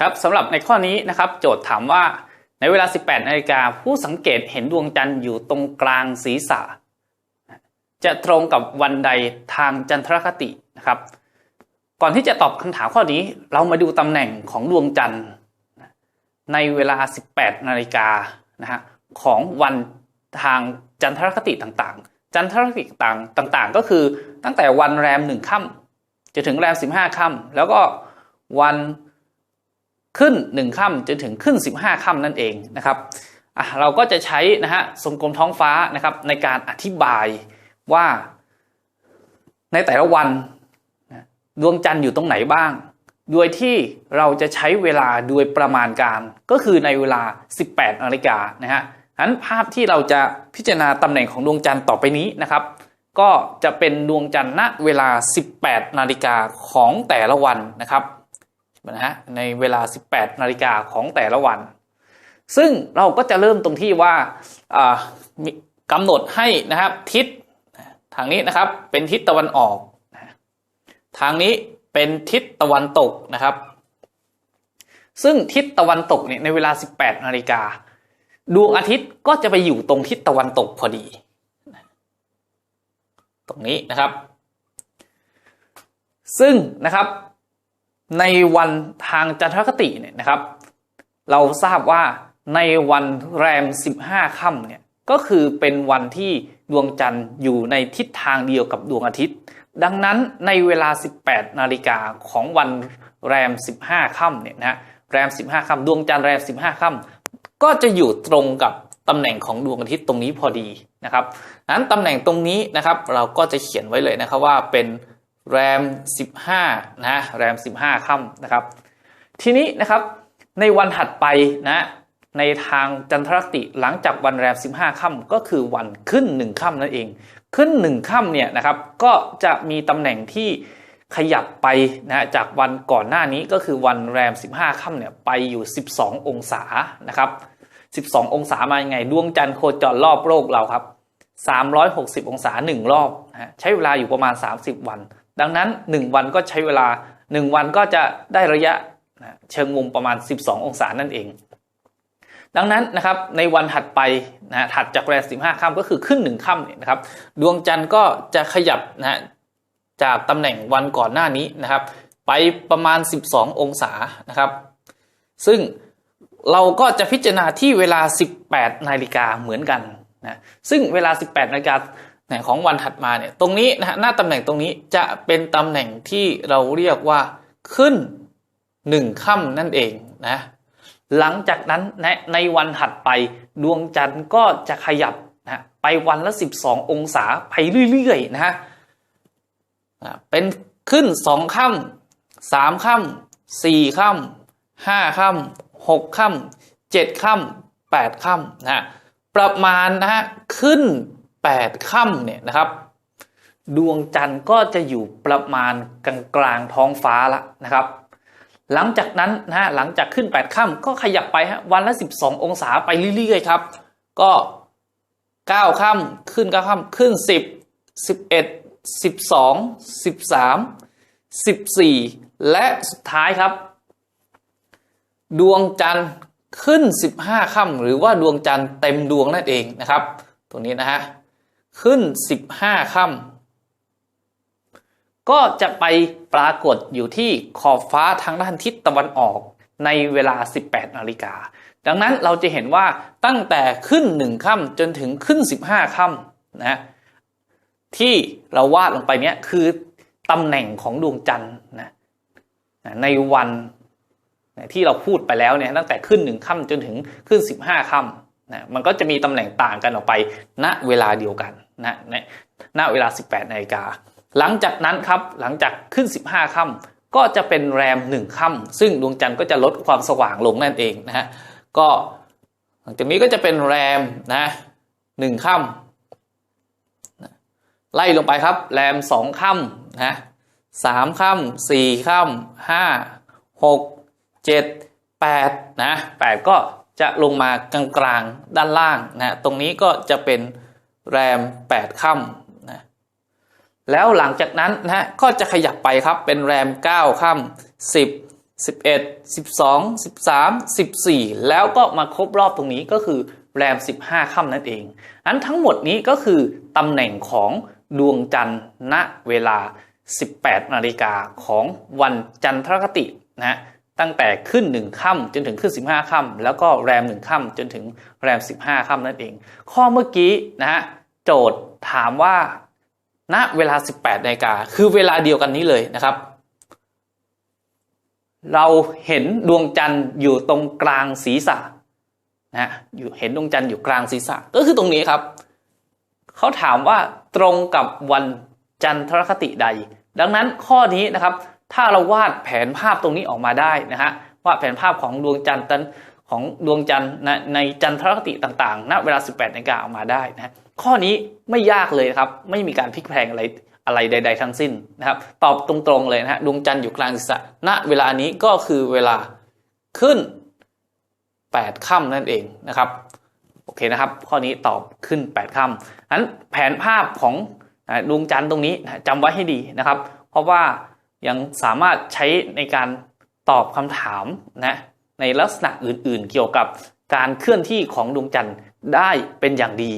ครับสำหรับในข้อนี้นะครับโจทย์ถามว่าในเวลา 18นาฬิกาผู้สังเกตเห็นดวงจันทร์อยู่ตรงกลางศีรษะ จะตรงกับวันใดทางจันทรคตินะครับ ก่อนที่จะตอบคำถามข้อนี้ เรามาดูตำแหน่งของดวงจันทร์ ในเวลา 18นาฬิกานะฮะของวันทางจันทรคติต่างๆ จันทรคติต่างต่างๆ ก็คือตั้งแต่วันแรมหนึ่งค่ำจะถึงแรม 15ค่ำแล้วก็วัน ขึ้น 1 ค่ำจนถึงขึ้น 15 ค่ำนั่นเองนะครับเราก็จะใช้นะฮะทรงกลมท้องฟ้านะครับในการอธิบายว่า ในแต่ละวันดวงจันทร์อยู่ตรงไหนบ้าง โดยที่เราจะใช้เวลาโดยประมาณการ ก็คือในเวลา 18นาฬิกานะฮะนั้นภาพที่เราจะพิจารณาตำแหน่งของดวงจันทร์ต่อไปนี้นะครับ ก็จะเป็นดวงจันทร์ณเวลา 18นาฬิกาของแต่ละวันนะครับ นะฮะในเวลา 18 นาฬิกาของแต่ละวัน ซึ่งเราก็จะเริ่มตรงที่ว่ากำหนดให้นะครับทิศทางนี้นะครับเป็นทิศตะวันออก ทางนี้เป็นทิศตะวันตกนะครับ ซึ่งทิศตะวันตกเนี่ยในเวลา 18 นาฬิกาดวงอาทิตย์ก็จะไปอยู่ตรงทิศตะวันตกพอดี ตรงนี้นะครับ ซึ่งนะครับ ในวันทางจันทรคติเนี่ยนะครับ เราทราบว่าในวันแรม 15ค่ำเนี่ยก็คือเป็นวันที่ดวงจันทร์อยู่ในทิศทางเดียวกับดวงอาทิตย์ ดังนั้นในเวลา 18 นาฬิกาของวันแรม 15ค่ำเนี่ยนะแรม 15ค่ำดวงจันทร์แรม 15ค่ำก็จะอยู่ตรงกับตำแหน่งของดวงอาทิตย์ตรงนี้พอดีนะครับนั้นตำแหน่งตรงนี้นะครับ เราก็จะเขียนไว้เลยนะครับว่าเป็น แรม 15 นะแรม 15ค่ำนะครับ ทีนี้นะครับในวันถัดไปนะในทางจันทรคติหลังจากวันแรม 15 ค่ำก็คือวันขึ้น 1 ค่ำนั่นเอง ขึ้น 1 ค่ำเนี่ยนะครับก็จะมีตำแหน่งที่ขยับไปนะจากวันก่อนหน้านี้ก็คือวันแรม 15 ค่ำเนี่ยไปอยู่ 12 องศานะครับ 12 องศามายังไง ดวงจันทร์โคจรรอบโลกเราครับ 360 องศา 1 รอบนะใช้เวลาอยู่ประมาณ 30 วัน ดังนั้น 1 วันก็ใช้เวลา 1 วันก็จะได้ระยะเชิงมุมประมาณ 12 องศานั่นเอง ดังนั้นนะครับในวันถัดไปนะถัดจากแรม15ค่ำก็คือขึ้น1ค่ำเนี่ยนะครับ ดวงจันทร์ก็จะขยับนะจากตำแหน่งวันก่อนหน้านี้นะครับ ไปประมาณ 12 องศานะครับ ซึ่งเราก็จะพิจารณาที่เวลา 18 นาฬิกาเหมือนกันนะซึ่งเวลา 18 นาฬิกา นะของวันถัดมาเนี่ยตรงนี้นะฮะหน้าตำแหน่งตรงนี้จะเป็นตำแหน่งที่เราเรียกว่าขึ้นหนึ่งค่ำนั่นเองนะหลังจากนั้นนะในวันถัดไปดวงจันทร์ก็จะขยับนะไปวันละ 12 องศาไปเรื่อยๆนะฮะเป็นขึ้นสองค่ำสามค่ำสี่ค่ำห้าค่ำหกค่ำเจ็ดค่ำแปดค่ำนะประมาณนะฮะขึ้น 8ค่ำเนี่ยนะครับ ดวงจันทร์ก็จะอยู่ประมาณกลางกลางท้องฟ้าละนะครับ หลังจากนั้นนะฮะหลังจากขึ้น 8ค่ำก็ขยับไปฮะวันละ 12 องศาไปเรื่อยๆครับ ก็ 9ค่ำขึ้น9ค่ำขึ้น 10 11 12 13 14 และสุดท้ายครับ ดวงจันทร์ขึ้น 15ค่ำหรือว่าดวงจันทร์เต็มดวงนั่นเองนะครับตรงนี้นะฮะ ขึ้น15ค่ำก็จะไปปรากฏอยู่ที่ขอบฟ้าทางด้านทิศตะวันออกในเวลา 18นาฬิกา ดังนั้นเราจะเห็นว่าตั้งแต่ขึ้น1ค่ำจนถึงขึ้น 15ค่ำนะที่เราวาดลงไปเนี้ยคือตำแหน่งของดวงจันทร์นะในวันที่เราพูดไปแล้วเนี่ยตั้งแต่ขึ้นหนึ่งค่ำจนถึงขึ้น 15ค่ำนะมันก็จะมีตำแหน่งต่างกันออกไปณเวลาเดียวกัน นะณเวลา 18นาฬิกาหลังจากนั้นครับหลังจากขึ้น 15ค่ำก็จะเป็นแรม1ค่ำซึ่งดวงจันทร์ก็จะลดความสว่างลงนั่นเองนะฮะก็หลังจากนี้ก็จะเป็นแรมนะหนึ่งค่ำไล่ลงไปครับ แรมสองค่ำนะสามค่ำสี่ค่ำห้าหกเจ็ดแปดนะแปดก็จะลงมากลางๆด้านล่างนะตรงนี้ก็จะเป็น แรม 8 ค่ำนะแล้วหลังจากนั้นนะก็จะขยับไปครับเป็นแรม 9 ค่ำ10 11 12 13 14 แล้วก็มาครบรอบตรงนี้ก็คือแรม 15 ค่ำนั่นเองอันทั้งหมดนี้ก็คือตำแหน่งของดวงจันทร์ณเวลา 18 นาฬิกาของวันจันทรคตินะฮะตั้งแต่ขึ้น 1 ค่ำจนถึงขึ้น 15 ค่ำแล้วก็แรม 1 ค่ำจนถึงแรม 15 ค่ำนั่นเอง ข้อเมื่อกี้นะฮะ โจทย์ถามว่าณเวลา 18นาฬิกาคือเวลาเดียวกันนี้เลยนะครับ เราเห็นดวงจันทร์อยู่ตรงกลางศีรษะนะฮะอยู่เห็นดวงจันทร์อยู่กลางศีรษะ ก็คือตรงนี้ครับ เขาถามว่าตรงกับวันจันทรคติใด ดังนั้นข้อนี้นะครับ ถ้าเราวาดแผนภาพตรงนี้ออกมาได้นะฮะวาดแผนภาพของดวงจันทร์ตัน ของดวงจันทร์ในจันทรคติต่างๆ ณ เวลา 18นาฬิกาออกมาได้นะข้อนี้ไม่ยากเลยครับไม่มีการพลิกแพลงอะไรอะไรใด ๆ ทั้งสิ้นนะครับ ตอบตรงๆเลยนะฮะดวงจันทร์อยู่กลางศีรษะณเวลานี้ก็คือเวลาขึ้น 8ค่ำนั่นเองนะครับโอเคนะครับ ข้อนี้ตอบขึ้น 8ค่ำนั้นแผนภาพของดวงจันทร์ตรงนี้จำไว้ให้ดีนะครับ เพราะว่ายังสามารถใช้ในการตอบคำถามนะ ในลักษณะอื่นๆ เกี่ยวกับการเคลื่อนที่ของดวงจันทร์ได้เป็นอย่างดี